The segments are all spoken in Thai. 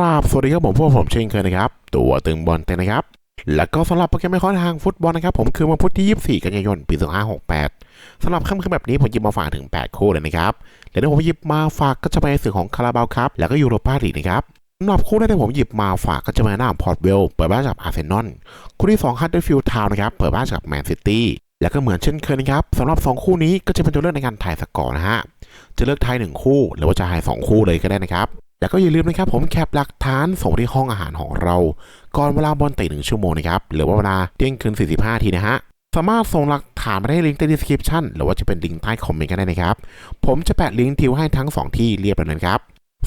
รับสวัสดีครับผมพวกผมเช่นเคยนะครับ ตัวตึงบอลเตนนะครับ แล้วก็สำหรับโปรแกรมไม่ค่อนทางฟุตบอลนะครับ ผมคือวันพุธที่ 24 กันยายน ปี 2568สำหรับค่ำคืนแบบนี้ผมหยิบมาฝากถึง 8 คู่เลยนะครับและที่ผมหยิบมาฝากก็จะเป็นในส่วนของคาราบาวครับ แล้วก็ยูโรปาลีกนะครับสำหรับคู่แรกที่ผมหยิบมาฝากก็จะเป็นหน้าพอร์ตเวลเปิดบ้านกับอาร์เซนอลคู่ที่2ฮัตเดอร์ฟิลด์ทาวน์นะครับเปิดบ้านกับแมนซิตี้แล้วก็เหมือนเช่นเคยนะครับสำหรับสองคู่นี้ก็จะเป็นตัวเลือกในการถ่ายสกอร์นะฮะจะเลือกทายหนึ่งคู่ หรือว่าจะถ่ายสองคู่เลยก็ได้นะครับ แล้วก็อย่าลืมนะครับผมแคปหลักฐานส่งที่ห้องอาหารของเรา ก่อนเวลาบอลเตะหนึ่งชั่วโมงนะครับหรือว่าเวลาเที่ยงคืน 45 ทีนะฮะสามารถส่งหลักฐานมาได้ลิงก์ใต้ description หรือว่าจะเป็นลิงก์ใต้คอมเมนต์ก็ได้นะครับ ผมจะแปะลิงก์ทิวให้ทั้ง 2 ที่เรียบร้อยนะครับ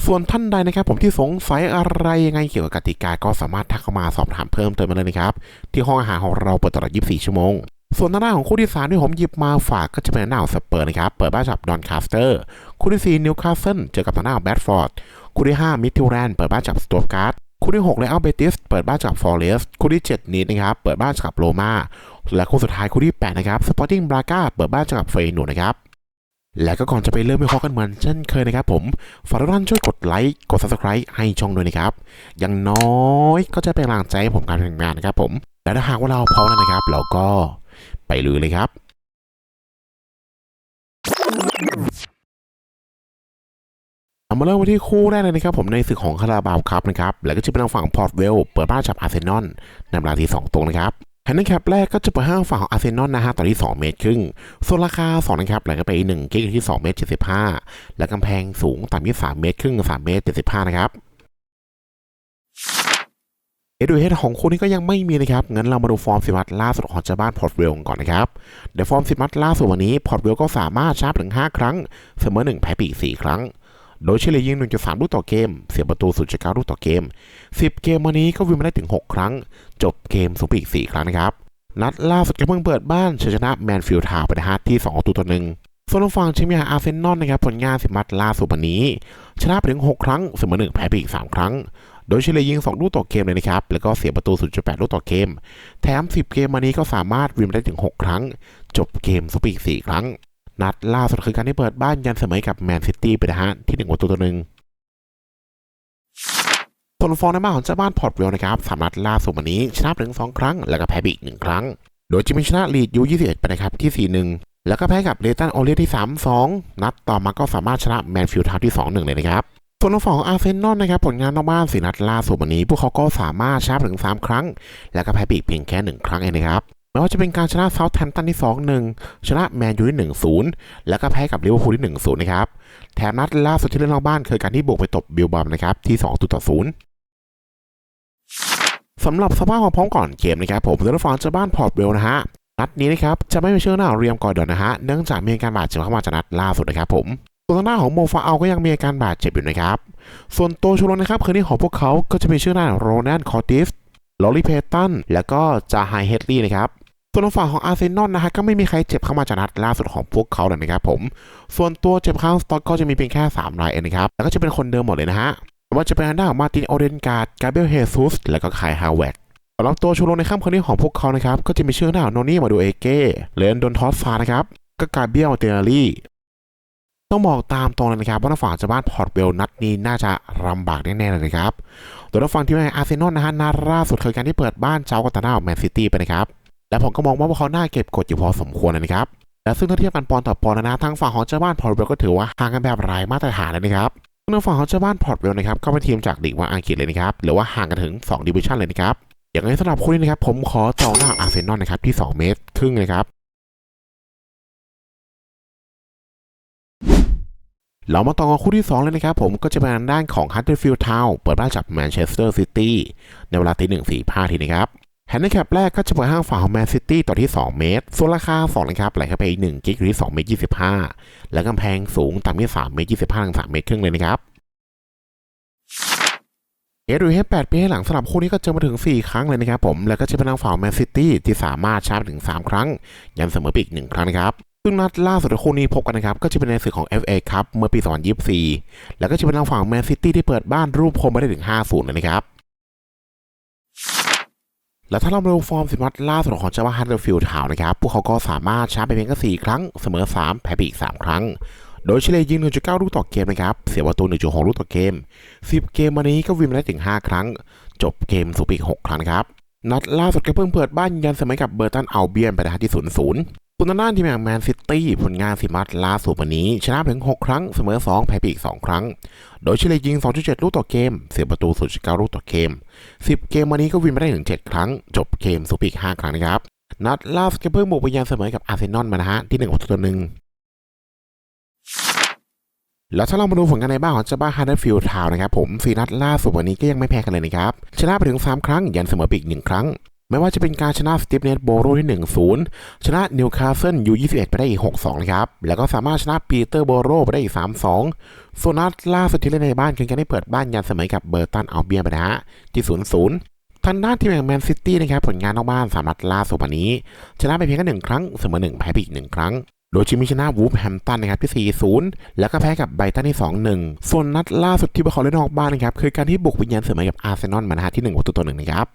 ส่วนท่านใดนะครับ ผมที่สงสัยอะไรยังไงเกี่ยวกับกติกาก็สามารถทักเข้ามาสอบถามเพิ่มเติมมาเลยนะครับ ที่ห้องอาหารของเราเปิดตลอด 24 ชั่วโมง ส่วนหน้าของคู่ที่สามที่ผมหยิบมาฝากก็จะเป็นหน้าของสเปอร์นะครับ เปิดบ้านกับดอนคาสเตอร์ คู่ที่สี่นิวคาสเซิลเจอกับหน้าของแบดฟอร์ด คู่ที่5มิดทิวแลนด์เปิดบ้านจากสโตฟการ์ดคู่ที่6เลอัลเบติสเปิดบ้านจากฟอร์เรสคู่ที่7นีดนะครับ เปิดบ้านจากโรมาและคู่สุดท้ายคู่ที่ 8 นะครับสปอร์ติ้งบราก้าเปิดบ้านจากเฟยนูนะครับ และก็ก่อนจะไปเริ่มวิเคราะห์กันเหมือนเช่นเคยนะครับผมฝากทุกท่านช่วยกดไลค์กด subscribe ให้ช่องด้วยนะครับ อย่างน้อยก็จะเป็นกำลังใจให้ผมการทำงานนะครับผม และถ้าหากว่าเราพร้อมแล้วนะครับ เราก็ ไปลุยเลยครับเอามาเริ่มกันที่คู่แรกเลยนะครับผมในศึกของคาราบาวครับนะครับ แล้วก็จะเป็นทางฝั่งพอร์ตเวลเปิดบ้านจับอาร์เซนอลในเวลาที่2ตรงนะครับแฮนด์แคปแรกก็จะเปิดห้างฝั่งของอาร์เซนอลนะฮะตอนที่ 2 เมตรครึ่งส่วนราคา 2 นะครับไหลกันไป 1 กิกที่ 2 เมตร 75 และกำแพงสูงต่ำที่3เมตรครึ่ง3เมตร 75 นะครับ เอดูเฮดของคู่นี้ก็ยังไม่มีนะครับ งั้นเรามาดูฟอร์มสิบมัดล่าสุดของเจ้าบ้านพอร์ตเวลก่อนนะครับ เดี๋ยวฟอร์มสิบมัดล่าสุดวันนี้พอร์ตเวลก็สามารถชาร์จถึง 5 ครั้ง เสมอ 1 แพ้ปีก4ครั้ง โดยเฉลี่ยยิง 1.3 ลูกต่อเกม เสียประตู0.9ลูกต่อเกม 10 เกมวันนี้ก็วินมาได้ถึง 6 ครั้ง จบเกมสูงไปอีก4ครั้งนะครับ นัดล่าสุดก็เพิ่งเปิดบ้านชนะแมนฟิลด์ทาวไปนะฮะที่2ตัวต่อหนึ่งส่วนทางฝั่งทีมงาอาร์เซนอลนะครับผลงานสิบนัดล่าสุดวันนี้ ชนะไปถึง 6 ครั้งเสมอ1แพ้ไปอีก 3 ครั้ง โดยเฉลี่ยยิง 2 ลูกต่อเกมเลยนะครับ แล้วก็เสียประตู 0.8 ลูกต่อเกม แถม 10 เกมวันนี้ก็สามารถวิมได้ถึง 6 ครั้ง จบเกมสูงไปอีก 4 ครั้ง นัดล่าสุดคือการที่เปิดบ้านยันเสมอกับแมนซิตี้ไปนะฮะที่ 1 ประตูต่อหนึ่งส่วนฟอร์มในบ้านของเจ้าบ้านพอร์ตเวลนะครับสามนัดล่าสุดวันนี้ชนะไปถึง 2 ครั้ง แล้วก็แพ้ไปอีก 1 ครั้ง โดยจะมีชนะลีดยู21ไปนะครับที่ 4-1 แล้วก็แพ้กับเลตันโอเลียที่ 3-2 นัดต่อมาก็สามารถชนะแมนฟิลด์ทาวที่ 2-1 เลยนะครับ ส่วนทางฝองของอาร์เซนอลนะครับผลงานนอกบ้านสี่นัดล่าสุดวันนี้ พวกเขาก็สามารถชนะถึง 3 ครั้ง แล้วก็แพ้ไปอีกเพียงแค่ 1 ครั้งเองนะครับไม่ว่าจะเป็นการชนะเซาท์แฮมป์ตันที่ 2-1 ชนะแมนยูที่1-0 แล้วก็แพ้กับลิเวอร์พูลที่ 1-0 นะครับ แถมนัดล่าสุดที่เล่นนอกบ้านคือการที่บุกไปตบบิลบัมนะครับที่2ต่อ0สำหรับสภาพความพร้อมก่อนเกมนะครับผมเรือฝั่งจ้าบ้านพอร์ตเวลนะฮะนัดนี้นะครับจะไม่มีเชื่อหน้าเรียมกอร์ดอนนะฮะเนื่องจากมีการบาดเจ็บเข้ามาจากนัดล่าสุดนะครับผม ส่วนทางหน้าของโมฟาเอาก็ยังมีอาการบาดเจ็บอยู่นะครับ ส่วนตัวชูโรนะครับคืนนี้ของพวกเขาก็จะมีชื่อหน้าโรนันคอร์ติสลอรีเพตันแล้วก็จาไฮเฮดลี่นะครับส่วนฝั่งของอาร์เซนอลนะฮะก็ไม่มีใครเจ็บเข้ามาจากนัดล่าสุดของพวกเขาเลยนะครับผม ส่วนตัวเจ็บข้างสต็อกก็จะมีเพียงแค่3รายเองนะครับ แล้วก็จะเป็นคนเดิมหมดเลยนะฮะว่าจะเป็นทางด้านของมาตินโอเดนการ์ดกาเบรียลเฮซุสและก็ไคฮาวเวตสำหรับตัวชูโรงในค่ำคืนนี้ของพวกเขานะครับ ก็จะมีชื่อหน้าโนนี่มาดูเอเก้เลนดอนทอสฟานะครับก็กาเบียลเตอรี่ ต้องบอกตามตรงเลยนะครับว่าทางฝั่งเจ้าบ้านพอร์ตเวลนัดนี้น่าจะลำบากแน่ๆเลยนะครับโดยทางฝั่งที่แม่อาร์เซนอลนะฮะนัดล่าสุดคือการที่เปิดบ้านเจ้ากัตานาของแมนซิตี้ไปนะครับและผมก็มองว่าพวกเขาหน่าเก็บกดอยู่พอสมควรเลยนะครับและซึ่งถ้าเทียบกันปอนต่อปอนด์นะทางฝั่งของเจ้าบ้านพอร์ตเวลก็ถือว่าห่างกันแบบรายมาตรฐานเลยนะครับทางฝั่งของเจ้าบ้านพอร์ตเวลนะครับก็เป็นทีมจากลีกวันอังกฤษเลยนะครับหรือว่าห่างกันถึง2ดิวิชั่นเลยนะครับอย่างไรสำหรับคู่นี้นะครับผมขอจองหน้าอาร์เซนอลนะครับที่ 2 เมตรครึ่งนะครับ เรามาต่อกันคู่ที่ 2 เลยนะครับผมก็จะเป็นด้านของฮัตเตอร์ฟิลด์ทาวน์เปิดบ้านจากแมนเชสเตอร์ซิตี้ในเวลาตีหนึ่งสี่ห้าทีนะครับแฮนด์แคปแรกก็จะเปิดห้างฝั่งของแมนซิตี้ต่อที่ 2 เมตร ส่วนราคา2นะครับไหลเข้าไปอีก1กิกอยู่ที่2เมตร25 และกำแพงสูงต่ำที่3เมตร25ถึง3เมตรครึ่งเลยนะครับเอดูให้8ปีให้หลังสำหรับคู่นี้ก็เจอมาถึง 4 ครั้งเลยนะครับผม แล้วก็จะเป็นทางฝั่งแมนซิตี้ที่สามารถชาร์จถึง 3 ครั้ง ยันเสมอไปอีก 1 ครั้งนะครับ ซึ่งนัดล่าสุดของคู่นี้พบกันนะครับ ก็จะเป็นในศึกของ FA ครับเมื่อปี 2024 แล้วก็จะเป็นทางฝั่งแมนซิตี้ที่เปิดบ้านรูปพรมไปได้ถึง 5-0เลยนะครับและถ้าเรามาดูฟอร์มสิบนัดล่าสุดของเจ้าว่าฮันเดอร์ฟิลด์ทาวน์นะครับ พวกเขาก็สามารถชาร์จไปเพียงแค่ 4 ครั้ง เสมอ 3 แพ้ไปอีก 3 ครั้ง โดยเฉลี่ยยิง 1.9 ลูกต่อเกมนะครับ เสียประตู 1.6 ลูกต่อเกม 10 เกมมานี้ก็วินมาได้ถึง 5 ครั้ง จบเกมสูบอีก 6 ครั้งนะครับ นัดล่าสุดก็เพิ่งเปิดบ้านยันเสมอกับเบอร์ตันอัลเบียนไปนะที่ 0-0 ส่วนางด้านทีมอย่างแมนซิตี้ผลงานสิมัดล่าสุดวันนี้ ชนะถึง 6 ครั้ง เสมอ 2 แพ้ไปอีก 2 ครั้ง โดยเฉลี่ยยิง 2.7 ลูกต่อเกม เสียประตู 0.9 ลูกต่อเกม 10 เกมวันนี้ก็วินมาได้ถึง 7 ครั้ง จบเกมสูบอีก 5 ครั้งนะครับ นัดล่าสุดเพิ่งบุกไปยันเสมอกับอาร์เซนอลมานะฮะที่1ประตูต่อหนึ่งแล้วถ้าเรามาดูผลงานในบ้านของเจ้าบ้านฮาร์ดฟิลด์ทาวน์นะครับผมสีนัดล่าสุดวันนี้ก็ยังไม่แพ้กันเลยนะครับ ชนะไปถึง 3 ครั้ง ยันเสมอปีก 1 ครั้ง ไม่ว่าจะเป็นการชนะสตีฟเนตโบโรที่ 1-0 ชนะนิวคาสเซิลยู21 ไปได้อีก 6-2 นะครับ แล้วก็สามารถชนะปีเตอร์โบโรไปได้อีก 3-2 ส่วนนัดล่าสุดที่เล่นในบ้านคือการได้เปิดบ้านยันเสมอกับเบอร์ตันอัลเบียไปนะฮะที่ 0-0ทางด้านทีมแห่งแมนซิตี้นะครับผลงานนอกบ้านสามนัดล่าสุดวันนี้ ชนะไปเพียงแค่หนึ่งครั้งเสมอหนึ่งแพ้ไปอีกหนึ่งครั้งโดยชิมิชนะวูฟแฮมตันนะครับที่ 4-0 แล้วก็แพ้กับไบตันที่ 2-1 ส่วนนัดล่าสุดที่พวกเขาเล่นนอกบ้านนะครับคือการที่บุกวิญญาณเสมอกับอาร์เซนอลมานะฮะที่1ประตูต่อหนึ่งนะครับ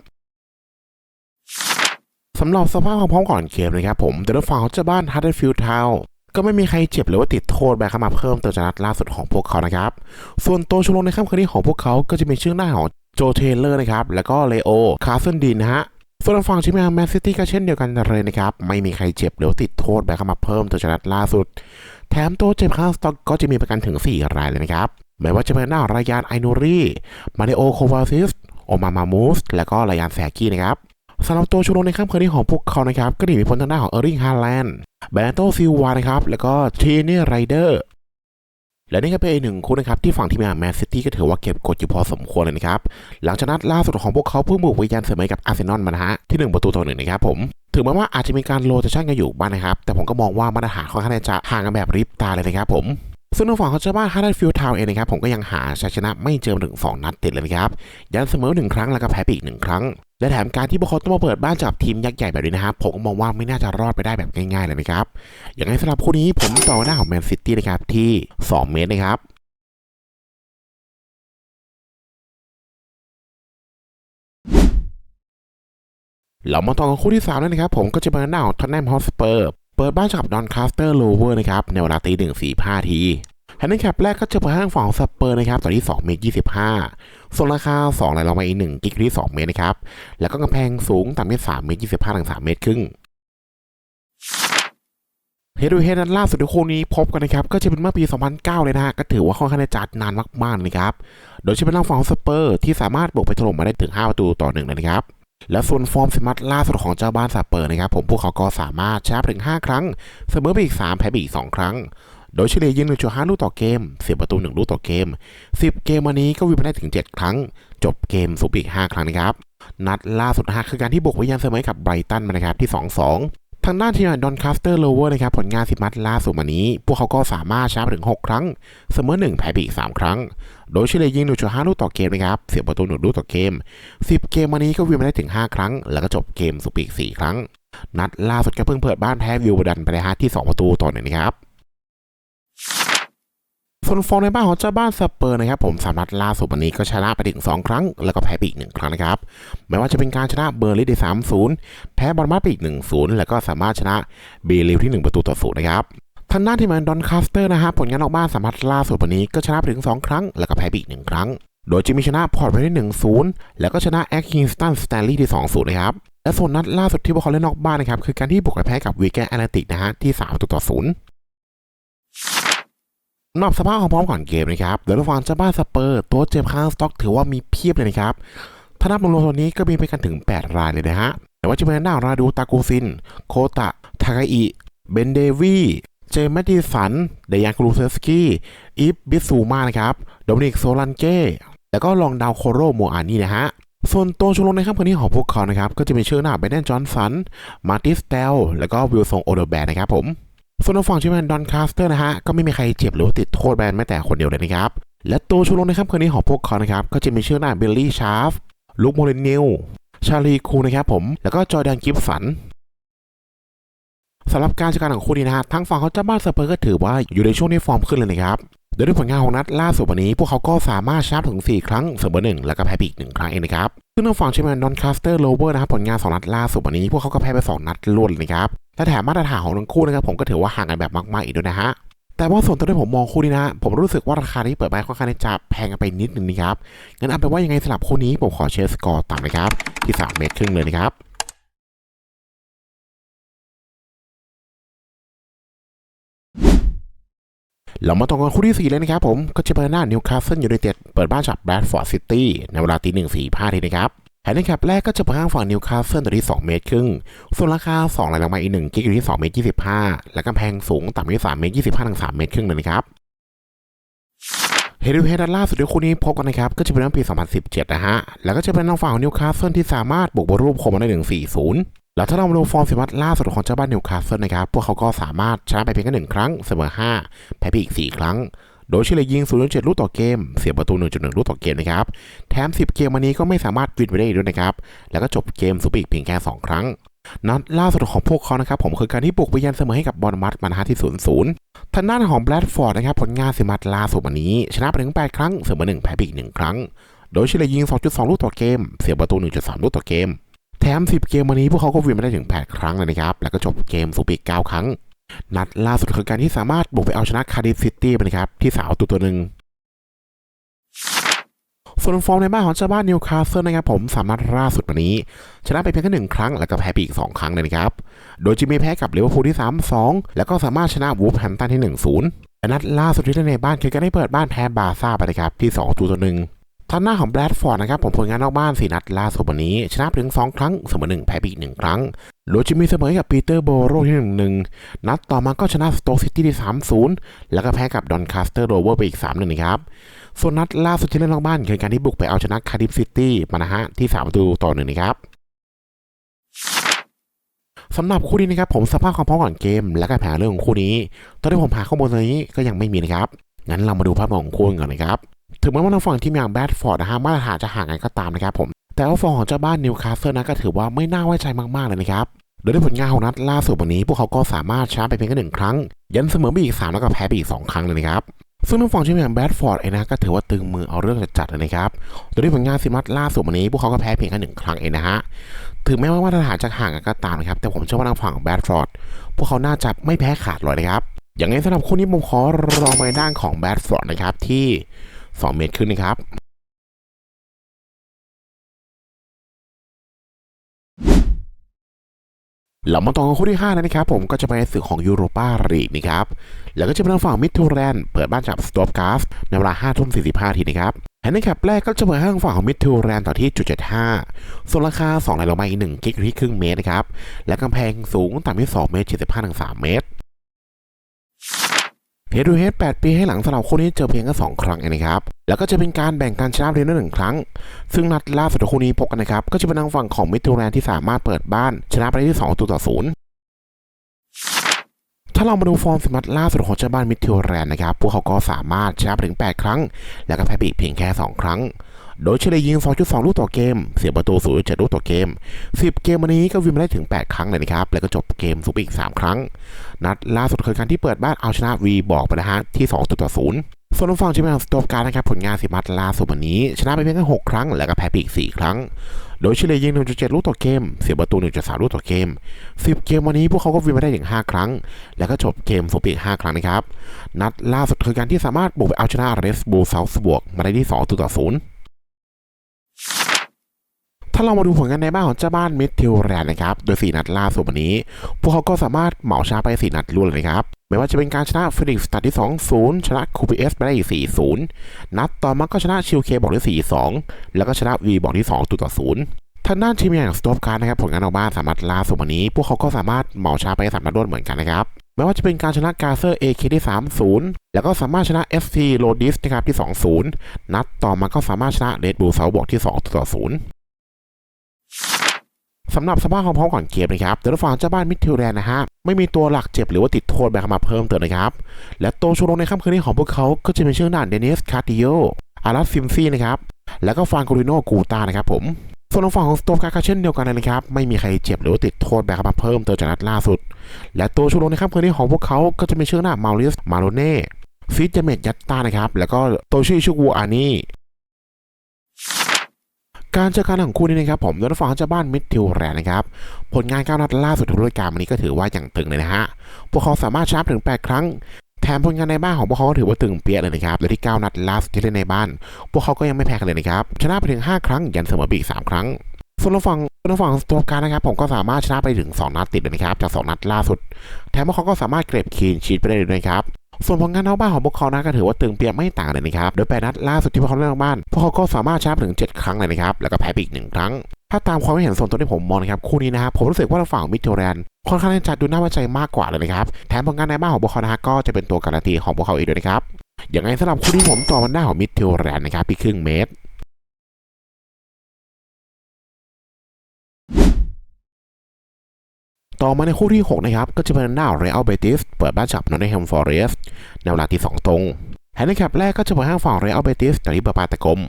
สำหรับสภาพความพร้อมก่อนเกมนะครับผมเดลฝั่งของเจ้าบ้านฮัตเตอร์ฟิลด์ทาวก็ไม่มีใครเจ็บหรือว่าติดโทษแบบเข้ามาเพิ่มเติมจากนัดล่าสุดของพวกเขานะครับ ส่วนตัวชมรมในค่ำคืนนี้ของพวกเขาก็จะมีชื่อหน้าของโจเทเลอร์นะครับ แล้วก็เลโอ คาร์เซนดีนนะฮะ ส่วนฝั่งทีมาแมนซิตี้ก็เช่นเดียวกันเลยนะครับ ไม่มีใครเจ็บหรือติดโทษแบบเข้ามาเพิ่มตัวชนะล่าสุด แถมตัวเจ็บข้างสต็อกก็จะมีประกันถึง 4 รายเลยนะครับไม่ว่าจะเป็นหน้ารายานไอนูรีมาริโอโควาซิสโอมามามูส และก็รายานแซกี้นะครับ สำหรับตัวชูโรงในค่ำคืนนี้ของพวกเขานะครับ ก็หนีม่พ้นทางด้านของเออร์ริงฮาแลนด์แบนโตซิลวานะครับ แล้วก็ทีเนียไรเดอร์ และนี่ก็เป็นอีกหนึ่งคู่นะครับ ที่ฝั่งทีมงานแมนซิตี้ก็ถือว่าเก็บกดอยู่พอสมควรเลยนะครับ หลังจากนัดล่าสุดของพวกเขาเพิ่งบุกไปยันเสมอกับอาร์เซนอลมานะฮะที่ 1 ประตูต่อหนึ่งนะครับผมถึงแม้ว่าอาจจะมีการโรเตชันกันอยู่บ้างนะครับ แต่ผมก็มองว่ามาตรฐานค่อนข้างจะห่างกันแบบริบตาเลยนะครับผมซึ่งทางฝั่งของเจ้าบ้านฮาร์ดฟิลด์ทาวน์เองนะครับผมก็ยังหาชัยชนะไม่เจอถึง 2 นัดติดเลยนะครับยันเสมอหนึ่งครั้งแล้วก็แพ้ไปอีกหนึ่งครั้ง และแถมการที่พวกเขาต้องมาเปิดบ้านจับทีมยักษ์ใหญ่แบบนี้นะครับผมก็มองว่าไม่น่าจะรอดไปได้แบบง่ายๆเลยนะครับอย่างไรสำหรับคู่นี้ผมต่อหน้าของแมนซิตี้นะครับที่ 2 เมตรนะครับเรามาต่อกันคู่ที่3แล้วนะครับ ผมก็จะเป็นหน้าของท็อนแนมฮอสเปอร์ เปิดบ้านกับดอนคาสเตอร์โลเวอร์นะครับ ในเวลาตีหนึ่งสี่ห้าที แฮนด์แคปแรกก็จะเปิดทางฝั่งสเปอร์นะครับต่อที่2เมตร25 ส่วนราคา2ไหลลงมาอีก1กิกที่ 2 เมตรนะครับ แล้วก็กำแพงสูงต่ำที่3เมตร25ถึง3เมตรครึ่งเฮดูเฮนันล่าสุดในคู่นี้พบกันนะครับ ก็จะเป็นเมื่อปี 2009 เลยนะฮะ ก็ถือว่าค่อนข้างจะจัดนานมากๆนะครับ โดยจะเป็นทางฝั่งสเปอร์ที่สามารถบุกไปถล่มมาได้ถึง 5 ประตูต่อหนึ่งเลยนะครับและส่วนฟอร์มสมัตล่าสุดของเจ้าบ้านสเปอร์นะครับผมพวกเขาก็สามารถชนะถึง 5 ครั้ง เสมอไปอีก 3 แพ้ไปอีก 2 ครั้ง โดยเฉลี่ยยิง1.5ลูกต่อเกม เสียประตู1ลูกต่อเกม 10 เกมวันนี้ก็วินมาได้ถึง 7 ครั้ง จบเกมสูบอีก 5 ครั้งนะครับ นัดล่าสุดนะฮะคือการที่บุกไปยันเสมอกับไบรตันมานะครับที่ 2-2ทางด้านทีมดอนคาสเตอร์โลเวอร์นะครับผลงานสิบนัดล่าสุดวันนี้ พวกเขาก็สามารถชนะถึง 6 ครั้ง เสมอ 1 แพ้ไปอีก 3 ครั้ง โดยเฉลี่ยยิง1.5ลูกต่อเกมนะครับเสียประตู1ลูกต่อเกม 10 เกมวันนี้ก็วินมาได้ถึง 5 ครั้ง แล้วก็จบเกมสุปีก 4 ครั้ง นัดล่าสุดก็เพิ่งเปิดบ้านแพ้วิวดันไปเลยฮะที่ 2 ประตูต่อหนึ่งนะครับ ส่วนฟอร์ในบ้านของเจ้าบ้านสเปอร์นะครับผมสามนัดล่าสุดวันนี้ก็ชนะไปถึง 2 ครั้ง แล้วก็แพ้ไปอีก 1 ครั้งนะครับไม่ว่าจะเป็นการชนะเบอร์ลิสได้3-0แพ้บอลมาไปอีก1-0แล้วก็สามารถชนะเบลิวที่ 1 ประตูต่อศูนย์นะครับทางด้านทีมงานดอนคาสเตอร์นะฮะผลงานออกบ้านสามนัดล่าสุดวันนี้ก็ชนะไปถึง 2 ครั้ง แล้วก็แพ้ไปอีก1ครั้ง โดยจะมีชนะพอร์ตไปได้1-0แล้วก็ชนะแอคคิงสตันสแตนลีย์ที่2-0นย์นะครับและส่วนนัดล่าสุดที่พวกเขาเล่นนอกบ้านนะครับคือการที่บุกไปแพ้กับวีแกนแอตเลติกนะฮะที่3ประตูต่อศูนย์ นอกสภาพของพร้อมก่อนเกมนะครับเดี๋ยวระหว่างจ้าบ้านสเปอร์ ตัวเจ็บข้างสต็อกถือว่ามีเพียบเลยนะครับ ถ้านับรวมๆตัวนี้ก็มีไปกันถึง 8 รายเลยนะฮะ แต่ว่าจะเป็นหน้าราดูตากูซิน โคตะ ทากาอิ เบนเดวีเจมส์แมตติสัน เดยานครูเซสกี้ อีฟบิสูมานะครับ โดมินิกโซลันเก้ แล้วก็ลองดาวโคโรโมอานี่นะฮะส่วนตัวชมรมในค่ำคืนนี้ของพวกเขานะครับ ก็จะมีชื่อหน้าเบนเดนจอห์นสัน มาร์ติสเตล แล้วก็วิลซงโอเดอร์แบนนะครับผม ส่วนทางฝั่งชิแมนดอนคาสเตอร์นะฮะก็ไม่มีใครเจ็บหรือว่าติดโทษแบนแม้แต่คนเดียวเลยนะครับ และตัวชูโรงในค่ำคืนนี้ของพวกเขานะครับ ก็จะมีชื่อหน้าเบลลี่ชาร์ฟลูกโมเรนิลชาลีคูนะครับผม แล้วก็จอร์แดนกิฟสันสำหรับการจัดการของคู่นี้นะฮะทั้งฝั่งเขาเจ้าบ้านสเปอร์ก็ถือว่าอยู่ในช่วงที่ฟอร์มขึ้นเลยนะครับโดยด้วยผลงานของนัดล่าสุดวันนี้ พวกเขาก็สามารถชนะถึง 4 ครั้งเสมอหนึ่งแล้วก็แพ้ไปอีกหนึ่งครั้งเองนะครับซึ่งทางฝั่งเชมแมนดอนคาสเตอร์โลเวอร์นะครับผลงาน 2 นัดล่าสุดวันนี้ พวกเขาก็แพ้ไป 2 นัดรวดเลยนะครับ และแถมมาตรฐานของทั้งคู่นะครับผมก็ถือว่าห่างกันแบบมากๆอีกด้วยนะฮะแต่ว่าส่วนตัวที่ผมมองคู่นี้นะ ผมรู้สึกว่าราคาที่เปิดมาค่อนข้างจะแพงกันไปนิดนึงนะครับ งั้นเอาเป็นว่ายังไงสำหรับคู่นี้ผมขอเชียร์สกอร์ต่ำนะครับ ที่ 3 เมตรครึ่งเลยนะครับเรามาต่อกันคู่ที่ 4 เลยนะครับผม ก็จะเป็นหน้านิวคาสเซิลยูไนเต็ดเปิดบ้านจากแบรดฟอร์ดซิตี้ในเวลาตีหนึ่งสี่พาทีนะครับ แฮนดิแคปแรกก็จะเปิดข้างฝั่งนิวคาสเซิลตัวที่ 2 เมตรครึ่ง ส่วนราคา 2รายลงมาอีก1กิกอยู่ที่ 2 เมตร 25 และกำแพงสูงต่ำอยู่ที่ 3 เมตร 25ถึง3เมตรครึ่งเลยนะครับเฮดูเฮดล่าสุดที่คู่นี้พบกันนะครับ ก็จะเป็นเรื่องปี 2017 นะฮะ แล้วก็จะเป็นทางฝั่งของนิวคาสเซิลที่สามารถบุกบอลรูปคมได้ถึง4-0 แล้วถ้าเรามาดูฟอร์มสิมัตล่าสุดของเจ้าบ้านนิวคาสเซิลนะครับ พวกเขาก็สามารถชนะไปเพียงแค่หนึ่งครั้งเสมอ5แพ้ไปอีก 4 ครั้ง โดยเฉลี่ยยิง 0.7 ลูกต่อเกม เสียประตู 1.1 ลูกต่อเกมนะครับ แถม 10 เกมวันนี้ก็ไม่สามารถวินไปได้ด้วยนะครับ แล้วก็จบเกมสุปอีกเพียงแค่ 2 ครั้ง นัดล่าสุดของพวกเขานะครับผมคือการที่บุกไปยันเสมอให้กับบอลมัดมานะฮะที่ 0-0 ทางด้านของแบรดฟอร์ดนะครับผลงานสิมัตล่าสุดวันนี้ ชนะไปถึง 8 ครั้ง เสมอ 1 แพ้ไปอีก 1 ครั้ง โดยเฉลี่ยยิง 2.2 ลูกต่อเกม เสียประตู 1.3 ลูกต่อเกม แถม 10 เกมวันนี้พวกเขาก็วินมาได้ถึง 8 ครั้งเลยนะครับ แล้วก็จบเกมสุปอีก 9 ครั้ง นัดล่าสุดคือการที่สามารถบุกไปเอาชนะคาร์ดิฟซิตี้ไปนะครับ ที่สาวตัวตัวหนึ่งส่วนฟอร์มในบ้านของเจ้าบ้านนิวคาสเซิลนะครับผมสามารถล่าสุดวันนี้ ชนะไปเพียงแค่หนึ่งครั้ง แล้วก็แพ้ไปอีก 2 ครั้งเลยนะครับ โดยจะมีแพ้กับเลเวอร์พูลที่ 3-2 แล้วก็สามารถชนะวูฟแฮมตันที่ 1-0และนัดล่าสุดที่เล่นในบ้านคือการได้เปิดบ้านแพ้บาซ่าไปนะครับที่2ตัวหนึ่ง ท่านหน้าของแบรดฟอร์ดนะครับผมผลงานนอกบ้าน4นัดล่าสุดวันนี้ ชนะไปถึง 2 ครั้งเสมอ1แพ้ไปอีก1ครั้งโดยจะมีเสมอกับปีเตอร์โบโรที่1-1นัดต่อมาก็ชนะสโตกซิตี้ที่3-0แล้วก็แพ้กับดอนคาสเตอร์โรเวอร์ไปอีก3-1นะครับ ส่วนนัดล่าสุดที่เล่นนอกบ้านคือการที่บุกไปเอาชนะคาร์ดิฟซิตี้มานะฮะที่3ประตูต่อหนึ่งนะครับสำหรับคู่นี้นะครับผมสภาพความพร้อมก่อนเกม และการแผนเรื่องของคู่นี้ ตอนที่ผมหาข้อมูลตรงนี้ก็ยังไม่มีนะครับงั้นเรามาดูภาพรวมของคู่กันก่อนนะครับ ถึงแม้ว่าทางฝั่งทีมอย่างแบดฟอร์ดนะฮะมาตรฐานจะห่างกันก็ตามนะครับผม แต่ว่าฝั่งของเจ้าบ้านนิวคาสเซิลนะก็ถือว่าไม่น่าไว้ใจมากๆเลยนะครับโดยด้วยผลงานของนัดล่าสุดวันนี้ พวกเขาก็สามารถชนะไปเพียงแค่หนึ่งครั้ง ยันเสมอไปอีกสามแล้วก็แพ้ไปอีกสองครั้งเลยนะครับ ซึ่งทางฝั่งทีมอย่างแบดฟอร์ดเองนะก็ถือว่าตึงมือเอาเรื่องจัดๆเลยนะครับโดยด้วยผลงานซิมัตล่าสุดวันนี้ พวกเขาก็แพ้เพียงแค่หนึ่งครั้งเองนะฮะถึงแม้ว่ามาตรฐานจะห่างกันก็ตามนะครับแต่ผมเชื่อว่าทางฝั่งของแบดฟอร์ดพวกเขาน่าจะไม่แพ้ขาดเลยนะครับอย่างไรสำหรับคู่นี้ผมขอรองไปด้านของแบดฟอร์ดนะครับที่ 2 เมตรขึ้นนะครับเรามาต่อกันคู่ที่5นะครับผมก็จะไปในศึกของยูโรปาลีกนะครับ แล้วก็จะเป็นทางฝั่งมิดทูแลนเปิดบ้านจากสตอปกาสในเวลา5ทุ่ม45ทีนะครับแฮนด์แคปแรกก็จะเปิดให้ทางฝั่งของมิดทูแลนต่อที่จุด75ส่วนราคา2รายลงมาอีก1กิกอยู่ที่ครึ่งเมตรนะครับ และกำแพงสูงต่ำที่2เมตร75ถึง3เมตร เฮดูเฮด8ปีให้หลังสำหรับคู่นี้เจอเพียงแค่2ครั้งเองนะครับ แล้วก็จะเป็นการแบ่งการชนะเรียนได้หนึ่งครั้ง ซึ่งนัดล่าสุดคู่นี้พบกันนะครับ ก็จะเป็นทางฝั่งของมิทูแลนที่สามารถเปิดบ้าน ชนะไปได้ที่2ตัวต่อศูนย์ถ้าเรามาดูฟอร์มสมัตล่าสุดของเจ้าบ้านมิทิวแลนนะครับ พวกเขาก็สามารถชนะไปถึง 8 ครั้ง แล้วก็แพ้ไปอีกเพียงแค่ 2 ครั้ง โดยเฉลี่ยยิง 2.2 ลูกต่อเกม เสียประตู 0.7 ลูกต่อเกม 10 เกมวันนี้ก็วินมาได้ถึง 8 ครั้งเลยนะครับ แล้วก็จบเกมซุปอีก 3 ครั้ง นัดล่าสุดคือการที่เปิดบ้านเอาชนะวีบอกไปนะฮะที่2ต่อ0ส่วนทางฝั่งทีมงานสโตปการ์นะครับผลงานสิมัตล่าสุดวันนี้ ชนะไปเพียงแค่6ครั้ง แล้วก็แพ้ไปอีก 4 ครั้ง โดยเฉลี่ยยิง 1.7 ลูกต่อเกม เสียประตู 1.3 ลูกต่อเกม 10 เกมวันนี้พวกเขาก็วินมาได้ถึง 5 ครั้ง แล้วก็จบเกมสุปอีก 5 ครั้งนะครับ นัดล่าสุดคือการที่สามารถบุกไปเอาชนะเรสบูเซาส์บวกมาได้ที่2ต่อ0 ถ้าเรามาดูผลงานในบ้านของเจ้าบ้านมิดทิวแลนด์นะครับ โดย 4 นัดล่าสุดวันนี้ พวกเขาก็สามารถเหมาชนะไป 4 นัดรวดเลยครับ ไม่ว่าจะเป็นการชนะฟินิกส์ตัดที่ 2-0 ชนะคูปีเอสไปได้อีก4-0 นัดต่อมาก็ชนะชิลเคบอกที่ 4-2 แล้วก็ชนะวีบอกที่2ตัวต่อ0ทางด้านทีมอย่างสโตปการ์นะครับผลงานออกมาสามารถล่าสุดวันนี้ พวกเขาก็สามารถเหมาชนะไปสามนัดรวดเหมือนกันนะครับไม่ว่าจะเป็นการชนะกาเซอร์เอเคที่ 3-0 แล้วก็สามารถชนะ FC โรดิสนะครับที่ 2-0 นัดต่อมาก็สามารถชนะเรดบูลเซาบอกที่2ต่อ0 สำหรับสภาพความพร้อมก่อนเกมนะครับเดลฟางเจ้าบ้านมิดทิวแลนด์นะฮะไม่มีตัวหลักเจ็บหรือว่าติดโทษแบบมาเพิ่มเติมนะครับ และตัวชูโรงในค่ำคืนนี้ของพวกเขาก็จะเป็นเชื่อด่านเดนิสคาติโออารัสซิมซี่นะครับแล้วก็ฟานโกริโนกูตานะครับผมส่วนทางฝั่งของสโตฟกาก็เช่นเดียวกันเลยนะครับ ไม่มีใครเจ็บหรือว่าติดโทษแบบมาเพิ่มเติมจากนัดล่าสุด และตัวชูโรงในค่ำคืนนี้ของพวกเขาก็จะมีชื่อหน้ามาริสมาโรเน่ฟิตเจเมตยัตตานะครับแล้วก็ตัวชื่อชูกูอานี่ การเจอกันของคู่นี้นะครับผมโดยฝั่งเจ้าบ้านมิดทิวแลนนะครับ ผลงานก้าวนัดล่าสุดทุกรายการวันนี้ก็ถือว่าอย่างตึงเลยนะฮะ พวกเขาสามารถชนะถึง 8 ครั้ง แถมผลงานในบ้านของพวกเขาถือว่าตึงเปี้ยเลยนะครับและที่ 9 นัดล่าสุดที่เล่นในบ้าน พวกเขาก็ยังไม่แพ้กันเลยนะครับ ชนะไปถึง 5 ครั้ง ยันเสมอไปอีก 3 ครั้ง ส่วนฝั่งส่วนฝั่งตัวการนะครับ ผมก็สามารถชนะไปถึง 2 นัดติดเลยนะครับ จาก 2 นัดล่าสุด แถมพวกเขาก็สามารถเก็บคีนชีตไปได้เลยนะครับ ส่วนผลงานนอกบ้านของพวกเขานะก็ถือว่าตึงเปียกไม่ต่างเลยนะครับ โดยแปดนัดล่าสุดที่พวกเขาเล่นนอกบ้าน พวกเขาก็สามารถชนะถึง 7 ครั้งเลยนะครับ แล้วก็แพ้ไปอีกหนึ่งครั้ง ถ้าตามความเห็นส่วนตัวที่ผมมองนะครับ คู่นี้นะครับผมรู้สึกว่าทางฝั่งมิดเทลแลนด์ค่อนข้างจะดูน่าไว้ใจมากกว่าเลยนะครับ แถมผลงานในบ้านของพวกเขานะก็จะเป็นตัวการันตีของพวกเขาเองด้วยนะครับ อย่างไรสำหรับคู่นี้ผมต่อมันหน้าของมิดเทลแลนด์นะครับพี่ครึ่งเมตร ต่อมาในคู่ที่ 6 นะครับ ก็จะเป็นหน้าเรอัลเบติสเปิดบ้านจับนอตติงแฮมฟอร์เรสต์ในเวลาที่2ตรงแฮนดิแคปแรกก็จะเปิดห้างฝั่งเรอัลเบติสจากที่เปิดปาตะกลม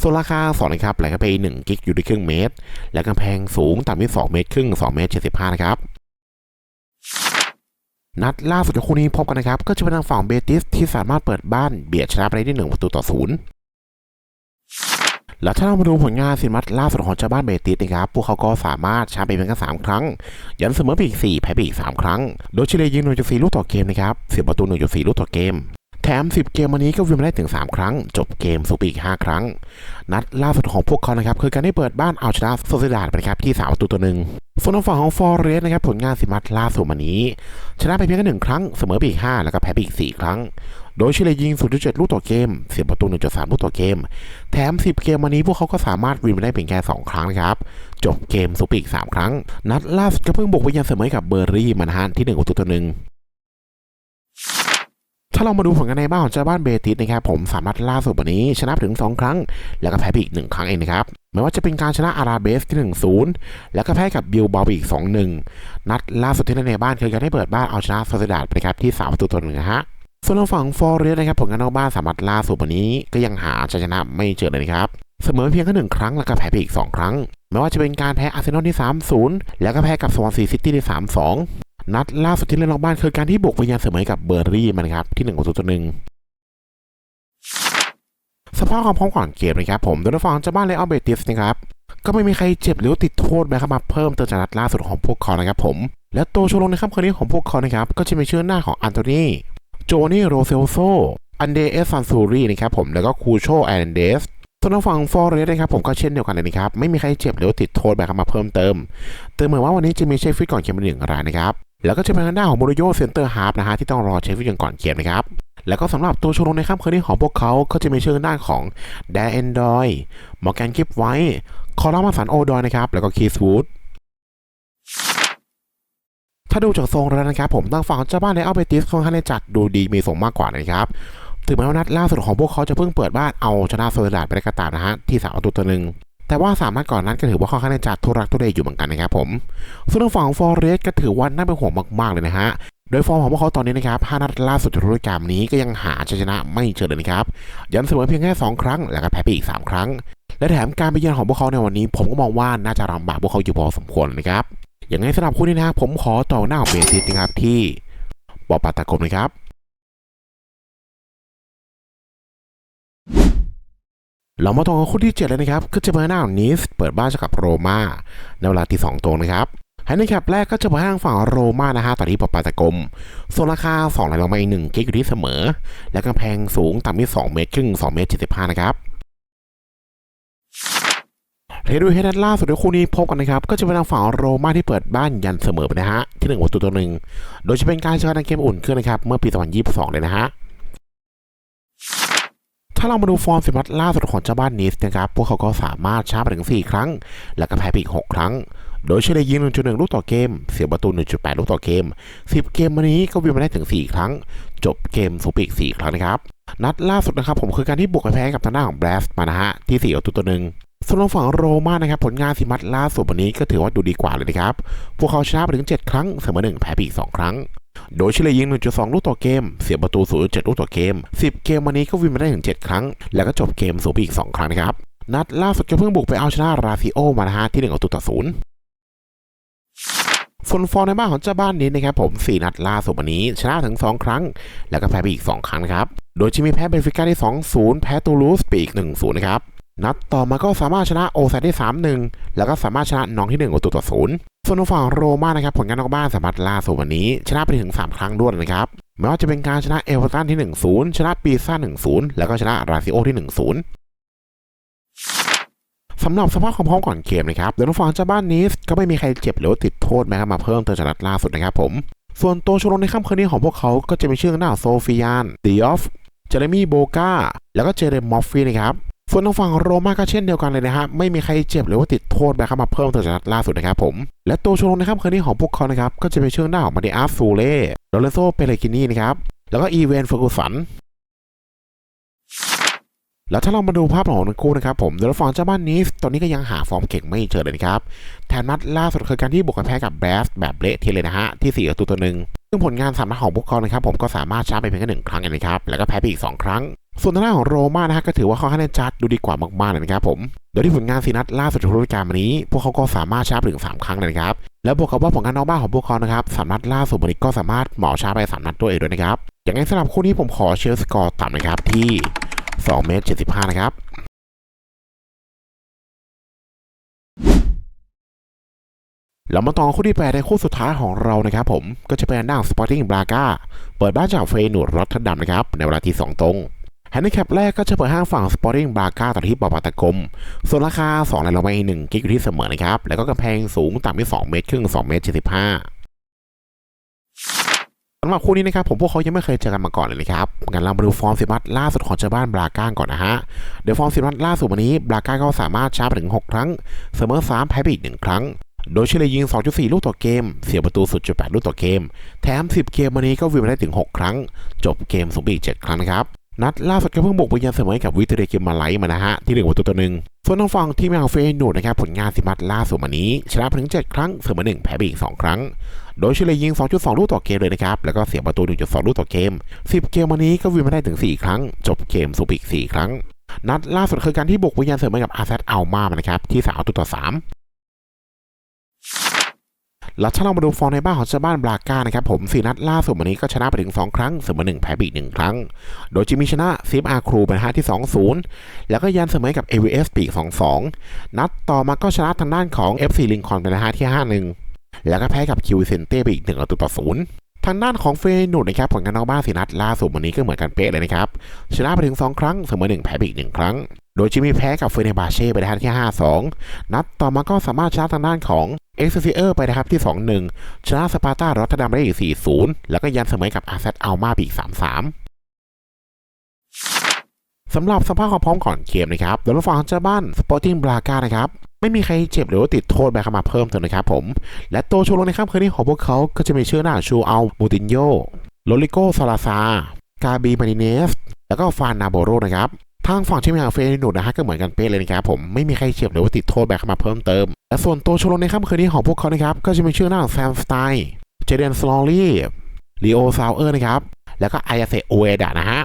ส่วนราคา2นะครับไหลเข้าไป1กิกอยู่ที่ครึ่งเมตร และกำแพงสูงต่ำที่2เมตรครึ่ง2เมตร75นะครับนัดล่าสุดของคู่นี้พบกันนะครับ ก็จะเป็นทางฝั่งเบติสที่สามารถเปิดบ้านเบียดชนะไปได้ที่1ประตูต่อศูนย์ แล้วถ้าเรามาดูผลงานสินมัดล่าสุดของเจ้าบ้านเบติสนะครับ พวกเขาก็สามารถชนะไปเพียงแค่3ครั้ง ยันเสมอไปอีก4แพ้ไปอีก 3 ครั้ง โดยเฉลี่ยยิง1.4ลูกต่อเกมนะครับ เสียประตู 1.4 ลูกต่อเกม แถม 10 เกมวันนี้ก็วินมาได้ถึง 3 ครั้ง จบเกมสูบอีก 5 ครั้ง นัดล่าสุดของพวกเขานะครับคือการได้เปิดบ้านเอาชนะโซเซดาดไปครับที่3ประตูต่อหนึ่งส่วนฝั่งของฟอร์เรสนะครับผลงานสิมัดล่าสุดวันนี้ ชนะไปเพียงแค่หนึ่งครั้งเสมอไปอีก 5 แล้วก็แพ้ไปอีก 4 ครั้ง โดยเฉลี่ยยิง 0.7 ลูกต่อเกม เสียประตู 1.3 ลูกต่อเกม แถม 10 เกมวันนี้พวกเขาก็สามารถวินมาได้เพียงแค่ 2 ครั้งนะครับ จบเกมสูบอีก 3 ครั้ง นัดล่าสุดก็เพิ่งบุกไปยันเสมอกับเบอร์รี่มันฮันที่1ประตูต่อหนึ่งถ้าเรามาดูผลงานในบ้านของเจ้าบ้านเบติสนะครับผมสามารถล่าสุดวันนี้ ชนะถึง 2 ครั้ง แล้วก็แพ้ไปอีก 1 ครั้งเองนะครับไม่ว่าจะเป็นการชนะอาราเบสที่ 1-0 แล้วก็แพ้กับบิลบาไปอีก 2-1 นัดล่าสุดที่เล่นในบ้านคือการได้เปิดบ้านเอาชนะซเซดาดไปครับที่3ประตูต่อหนึ่งนะฮะ ส่วนทางฝั่งฟอร์เรสนะครับผลงานนอกบ้านสามารถล่าสุดวันนี้ก็ยังหาชัยชนะไม่เจอเลยนะครับเสมอเพียงแค่หนึ่งครั้งแล้วก็แพ้ไปอีก 2 ครั้งไม่ว่าจะเป็นการแพ้อาร์เซนอลที่ 3-0 แล้วก็แพ้กับสวอนซีซิตี้ที่3-2 นัดล่าสุดที่เล่นนอกบ้านคือการที่บุกไปยันเสมอกับเบอร์รี่มันครับที่1ประตูต่อหนึ่งสภาพความพร้อมก่อนเกมนะครับผมโดยฝั่งเจ้าบ้านเลอัลเบติสนะครับก็ไม่มีใครเจ็บหรือติดโทษนะครับมาเพิ่มเติมจากนัดล่าสุดของพวกเขานะครับผมและตัวโชว์ลงในค่ำคืนนี้ของพวกเขานะครับก็จะมีชื่อหน้าของอันโตนี โจนี่โรเซลโซ อันเดเอสซันซูรีนะครับผม แล้วก็คูโชแอนเดสส่วนทางฝั่งฟอร์เรสนะครับผมก็เช่นเดียวกันเลยนะครับ ไม่มีใครเจ็บหรือติดโทษแบบมาเพิ่มเติมเติมเหมือนว่าวันนี้จะมีเชฟฟิตก่อนเกมเป็นหนึ่งรายนะครับ แล้วก็จะเป็นทางด้านของโมริโยเซนเตอร์ฮาร์ฟนะฮะที่ต้องรอเชฟฟิตก่อนเกมนะครับ แล้วก็สำหรับตัวชว์ลงในค่ำคืนนี้ของพวกเขาก็จะมีเชื่อด้านของแดนเอนดอยมอร์แกนกิฟไว้คอร์ลามาสันโอดอยนะครับแล้วก็คีสวูด ถ้าดูจากทรงแล้วนะครับ ผมตั้งฝั่งเจ้าบ้านในอัลเบติสค่อนข้างจะจัดดูดีมีทรงมากกว่านะครับถึงแม้ว่านัดล่าสุดของพวกเขาจะเพิ่งเปิดบ้านเอาชนะโซเลดาดไปได้กระตามนะฮะที่สามประตูตัวหนึ่งแต่ว่าสามนัดก่อนนั้นก็ถือว่าค่อนข้างจะทุรักทุเลอยู่เหมือนกันนะครับผมส่วนทางฝั่งของฟอร์เรสก็ถือว่าน่าเป็นห่วงมากๆเลยนะฮะโดยฟอร์มของพวกเขาตอนนี้นะครับ5นัดล่าสุดในฤดูกาลนี้ก็ยังหาชัยชนะไม่เจอเลยนะครับยันเสมอเพียงแค่2ครั้งแล้วก็แพ้ไปอีก 3 ครั้ง และแถมการไปเยือนของพวกเขาในวันนี้ ผมก็มองว่าน่าจะลำบากพวกเขาอยู่พอสมควรนะครับ อย่างไรสำหรับคู่นี้นะครับผมขอต่อหน้าอเบติสนะครับที่บอปาตากมนะครับเรามาต่อกันคู่ที่ 7 เลยนะครับ ก็จะเป็นหน้าองนิสเปิดบ้านกับโรมาในเวลาที่2ตรงนะครับแฮนดิแคปแรกก็จะไปทางฝั่งโรมานะฮะต่อที่ปปาตะกมส่วนราคา2ไหลลงมาอีก1กิกอยู่ที่เสมอ และกำแพงสูงต่ำที่ 2 เมตรครึ่ง2เมตร75 นะครับ เทดูเฮดันล่าสุดในคู่นี้พบกันนะครับ ก็จะเป็นทางฝั่งโรม่าที่เปิดบ้านยันเสมอไปนะฮะ ที่ 1 ประตูต่อหนึ่งโดยจะเป็นการเจอกันในเกมอุ่นเครื่องนะครับ เมื่อปี 2022 เลยนะฮะ ถ้าเรามาดูฟอร์มสิบนัดล่าสุดของเจ้าบ้านนิสนะครับ พวกเขาก็สามารถชนะไปถึง 4 ครั้ง แล้วก็แพ้ไปอีก 6 ครั้ง โดยเฉลี่ยยิง 1.1 ลูกต่อเกม เสียประตู 1.8 ลูกต่อเกม 10 เกมวันนี้ก็วินมาได้ถึง 4 ครั้ง จบเกมสูบอีก4ครั้งนะครับ นัดล่าสุดนะครับผมคือการที่บุกไปแพ้กับทางด้านของแบรสมานะฮะที่4ประตูต่อหนึ่ง ส่วนทางฝั่งโรม่านะครับผลงานสิมัดล่าสุดวันนี้ก็ถือว่าดูดีกว่าเลยนะครับ พวกเขาชนะไปถึง 7 ครั้งเสมอ1แพ้ไปอีก 2 ครั้ง โดยเฉลี่ยยิง 1.2 ลูกต่อเกม เสียประตู 0.7 ลูกต่อเกม 10 เกมวันนี้ก็วินมาได้ถึง 7 ครั้ง แล้วก็จบเกมสูบไปอีก 2 ครั้งนะครับ นัดล่าสุดก็เพิ่งบุกไปเอาชนะราซิโอมานะฮะที่1ประตูต่อ0ส่วนฟอร์ในบ้านของเจ้าบ้านนี้นะครับผม 4 นัดล่าสุดวันนี้ ชนะถึง 2 ครั้ง แล้วก็แพ้ไปอีก 2 ครั้งนะครับ โดยจะมีแพ้เบนฟิก้าที่2-0 แพ้ตูลูสไปอีก 1-0 นะครับ นัดต่อมาก็สามารถชนะโอซาได้3-1แล้วก็สามารถชนะน้องที่1ประตูต่อศูนย์ส่วนฝั่งโรม่านะครับผลงานนอกบ้านสามารถล่าสุดวันนี้ ชนะไปถึง 3 ครั้งด้วยนะครับไม่ว่าจะเป็นการชนะเอเวอร์ตันที่ 1-0 ชนะปีซ่า 1-0 แล้วก็ชนะราซิโอที่ 1-0 สำหรับสภาพความพร้อมก่อนเกมนะครับเดนฟางเจ้าบ้านนีสก็ไม่มีใครเจ็บหรือติดโทษแม้มาเพิ่มเติมจากนัดล่าสุดนะครับผม ส่วนตัวชลงในค่ำคืนนี้ของพวกเขาก็จะมีชื่อหน้าโซฟิยานดิออฟ เจเรมี่โบกาแล้วก็เจเรมมอฟฟี่นะครับ ส่วนทางฝั่งโรม่าก็เช่นเดียวกันเลยนะฮะไม่มีใครเจ็บหรือว่าติดโทษแบบเข้ามาเพิ่มเติมจากนัดล่าสุดนะครับผมและตัวชลงในค่ำคืนนี้ของพวกเขานะครับก็จะเป็นเชื่อหน้าของมาดิอาร์ซูเล่โรเลโซเปเลกินีนะครับแล้วก็อีเวนเฟอร์กูสันแล้วถ้าเรามาดูภาพของทั้งคู่นะครับผมเดลฟองเจ้าบ้านนีสตอนนี้ก็ยังหาฟอร์มเก่งไม่เจอเลยนะครับแถมนัดล่าสุดคือการที่บุกไปแพ้กับแบสแบบเละเทะเลยนะฮะที่4ประตูต่อหนึ่งซึ่งผลงานสามนัดของพวกเขานะครับผมก็สามารถชนะไปเพียงแค่หนึ่งครั้งเองนะครับแล้วก็แพ้ไปอีก 2 ครั้ง ส่วนทางด้านของโรม่านะฮะก็ถือว่าเขาคะแนนจัดดูดีกว่ามากๆเลยนะครับผมโดยที่ผลงานสีนัดล่าสุดของฤดูกาลนี้ พวกเขาก็สามารถชนะไปถึง 3 ครั้งเลยนะครับ แล้วบวกกับว่าผลงานนอกบ้านของพวกเขานะครับสามนัดล่าสุดวันนี้ก็สามารถเหมาชนะไปสามนัดด้วยเองด้วยนะครับ อย่างไรสำหรับคู่นี้ผมขอเชียร์สกอร์ต่ำนะครับที่2เมตร75 นะครับเรามาต่อคู่ที่แปดในคู่สุดท้ายของเรานะครับผมก็จะเป็นด้านสปอร์ติ้งบราก้าเปิดบ้านจากเฟยนูดรอตทอร์ดัมนะครับในเวลาที่ 2 ตรง แฮนดิแคปแรกก็จะเปิดห้างฝั่งสปอร์ติ้งบราก้าต่อที่ปอปาตะกม ส่วนราคา2ในเราไป1กิกอยู่ที่เสมอนะครับ แล้วก็กำแพงสูงต่ำที่ 2 เมตร ครึ่ง 2 เมตร 75สำหรับคู่นี้นะครับผมพวกเขายังไม่เคยเจอกันมาก่อนเลยนะครับงั้นเรามาดูฟอร์มสิบนัดล่าสุดของเจ้าบ้านบราก้าก่อนนะฮะ เดี๋ยวฟอร์มสิบนัดล่าสุดวันนี้บราก้าก็สามารถชาร์จถึง 6 ครั้ง เสมอ3แพ้ไปอีก 1 ครั้งโดยเฉลี่ยยิง 2.4 ลูกต่อเกม เสียประตู 0.8 ลูกต่อเกม แถม 10 เกมวันนี้ก็วินมาได้ถึง 6 ครั้ง จบเกมสูงไปอีก 7 ครั้งนะครับ นัดล่าสุดก็เพิ่งบุกไปเยือนเสมอกับวิเตอร์เกมมาไลท์มานะฮะที่1ประตูต่อหนึ่งส่วนทางฝั่งทีมงานเฟยนูดนะครับผลงานสิบนัดล่าสุดวันนี้ ชนะไปถึง 7 ครั้งเสมอ1แพ้ไปอีก 2 ครั้ง โดยเฉลี่ยยิง 2.2 ลูกต่อเกมเลยนะครับ แล้วก็เสียประตู 1.2 ลูกต่อเกม 10 เกมวันนี้ก็วินมาได้ถึง 4 ครั้ง จบเกมสูงไปอีก 4 ครั้ง นัดล่าสุดคือการที่บุกไปยือนเสมอกับอาเซตอัลมานะครับที่3ประตูต่อ3 แล้วถ้าเรามาดูฟอร์มในบ้านของเจ้าบ้านบราก้านะครับผมสี่นัดล่าสุดวันนี้ก็ชนะไปถึง 2 ครั้งเสมอ1แพ้ไปอีก1ครั้ง โดยจิมีชนะซีฟอาร์ครูเป็นฮะที่ 2-0 แล้วก็ยันเสมอกับ AVS ปีก2-2 นัดต่อมาก็ชนะทางด้านของ FC ลิงคอนเป็นฮะที่ 5-1 แล้วก็แพ้กับคิวเซนเต้ไปอีก1ประตูต่อ0ทางด้านของเฟยนูดนะครับผลงานนอกบ้านสี่นัดล่าสุดวันนี้ก็เหมือนกันเป๊ะเลยนะครับชนะไปถึง 2 ครั้งเสมอ1แพ้ไปอีก1ครั้ง โดยจิมีแพ้กับเฟเนบาเช่ไปในฮะที่ 5-2 นัดต่อมาก็สามารถชนะทางด้านของ เอ็กซ์เซียร์ไปนะครับที่ 2-1 ชนะสปาร์ตารอตเทอร์ดัมได้อีก 4-0 แล้วก็ยันเสมอกับอาเซตอัลมาไปอีก 3-3สำหรับสภาพความพร้อมก่อนเกมนะครับโดยฝั่งเจ้าบ้านสปอร์ติ้งบราก้านะครับ ไม่มีใครเจ็บหรือว่าติดโทษแบบขมาเพิ่มเติมนะครับผม และตัวชูโรงในค่ำคืนนี้ของพวกเขาก็จะมีชื่อหน้าชูเอัลมูตินโยโรลิโกซาลาซา กาบีมาริเนส แล้วก็ฟานนาโบโรนะครับ ทางฝั่งทีมงานเฟรนูดนะฮะก็เหมือนกันเป๊ะเลยนะครับผมไม่มีใครเจ็บหรือว่าติดโทษแบบเข้ามาเพิ่มเติมและส่วนตัวชลในค่ำคืนนี้ของพวกเขานะครับก็จะมีชื่อหน้าแซมสไตน์เจเดนสลอรี่ลีโอซาวเออร์นะครับแล้วก็ไออาเซโอเอดะนะฮะ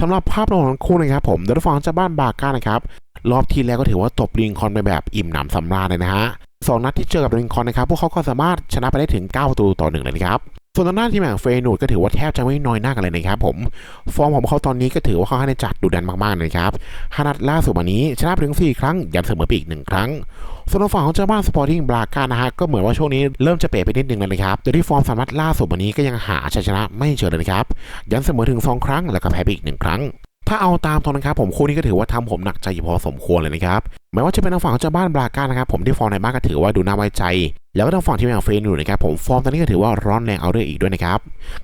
สำหรับภาพรวมของทั้งคู่นะครับผมเดลฟองเจ้าบ้านบาก้านะครับรอบที่แล้วก็ถือว่าตบลิงคอนไปแบบอิ่มหนำสำราญเลยนะฮะสองนัดที่เจอกับลิงคอนนะครับพวกเขาก็สามารถชนะไปได้ถึง9ประตูต่อหนึ่งเลยนะครับ ส่วนทางด้านทีมอย่างเฟยนูดก็ถือว่าแทบจะไม่น้อยหน้ากันเลยนะครับผม ฟอร์มของเขาตอนนี้ก็ถือว่าเขาให้ในจัดดุดันมากๆเลยครับฮานัดล่าสุดวันนี้ชนะไปถึง 4 ครั้ง ยันเสมอไปอีก 1 ครั้ง ส่วนทางฝั่งของเจ้าบ้านสปอร์ติ้งบราก้านะฮะก็เหมือนว่าช่วงนี้เริ่มจะเป๋ไปนิดนึงแล้วนะครับโดยที่ฟอร์มสามารถล่าสุดวันนี้ก็ยังหาชัยชนะไม่เจอเลยนะครับ ยันเสมอถึง 2 ครั้งแล้วก็แพ้ไปอีก 1 ครั้ง ถ้าเอาตามตอนนะครับผมคู่นี้ก็ถือว่าทำผมหนักใจอยู่พอสมควรเลยนะครับแม้ว่าจะเป็นทางฝั่งของเจ้าบ้านบราก้านะครับผมที่ฟอร์มในบ้านก็ถือว่าดูน่าไว้ใจ แล้วก็ทางฝั่งที่เป็นเฟรนอยู่นะครับผมฟอร์มตอนนี้ก็ถือว่าร้อนแรงเอาเรื่องอีกด้วยนะครับ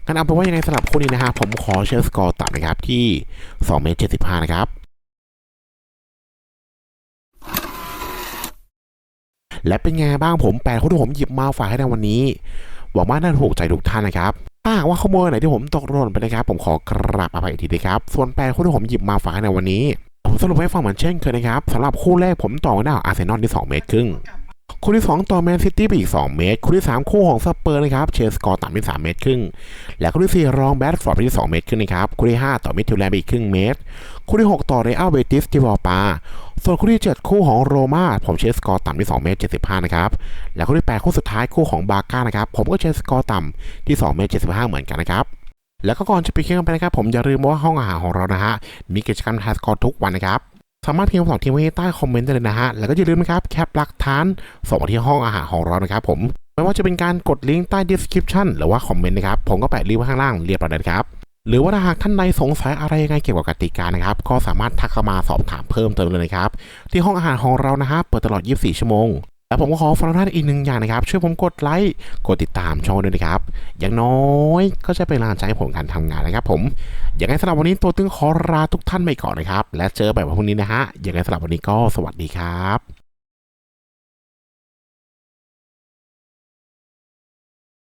งั้นเอาเป็นว่ายังไงสำหรับคู่นี้นะฮะผมขอเชียร์สกอร์ต่ำนะครับที่2เมตร75นะครับและเป็นไงบ้างผมแปดคู่ที่ผมหยิบมาฝากให้ในวันนี้หวังว่าน่าถูกใจทุกท่านนะครับ ถ้าหากว่าข้อมูลไหนที่ผมตกหล่นไปนะครับ ผมขอกราบอภัยอีกทีนะครับ ส่วนแปดคู่ที่ผมหยิบมาฝากในวันนี้ ผมสรุปให้ฟังเหมือนเช่นเคยนะครับสำหรับคู่แรกผมต่อกันได้อาร์เซนอลที่ 2 เมตรครึ่งคู่ที่ 2 ต่อแมนซิตี้ไปอีก 2 เมตร คู่ที่ 3 คู่ของสเปอร์นะครับเชสกอร์ต่ำที่3เมตรครึ่ง และคู่ที่ 4 รองแบดฟอร์ดไปที่ 2 เมตรครึ่งนะครับ คู่ที่ 5 ต่อมิดทิวแลนด์ไปอีกครึ่งเมตร คู่ที่ 6 ต่อเรอัลเบติสที่วอปา ส่วนคู่ที่ 7 คู่ของโรม่าผมเชลสกอร์ต่ำที่ 2 เมตร 75 นะครับ และคู่ที่ 8 คู่สุดท้ายคู่ของบาร์ก้านะครับ ผมก็เชลสกอร์ต่ำที่ 2 เมตร 75 เหมือนกันนะครับแล้วก็ก่อนจะไปเคียงไปนะครับ ผมอย่าลืมว่าห้องอาหารของเรานะฮะมีกิจกรรมทายสกอร์ทุกวันนะครับสามารถพิมพ์คำตอบทิ้งไว้ใต้คอมเมนต์ได้เลยนะฮะแล้วก็อย่าลืมนะครับแคปหลักฐานส่งมาที่ห้องอาหารของเรานะครับผมไม่ว่าจะเป็นการกดลิงก์ใต้ description หรือว่าคอมเมนต์นะครับผมก็แปะลิงก์ไว้ข้างล่างเรียบร้อยแล้วนะครับ หรือว่าหากท่านใดสงสัยอะไรยังไงเกี่ยวกับกติกานะครับ ก็สามารถทักเข้ามาสอบถามเพิ่มเติมเลยนะครับ ที่ห้องอาหารของเรานะฮะเปิดตลอด 24 ชั่วโมง และผมก็ขอฝากท่านอีกหนึ่งอย่างนะครับ ช่วยผมกดไลค์ กดติดตามช่องด้วยนะครับ อย่างน้อยก็จะเป็นแรงใจให้ผมการทำงานนะครับ ผม อย่างไรสำหรับวันนี้ตัวตึงขอลาทุกท่านไปก่อนนะครับ และเจอแบบพรุ่งนี้นะฮะ อย่างไรสำหรับวันนี้ก็สวัสดีครับ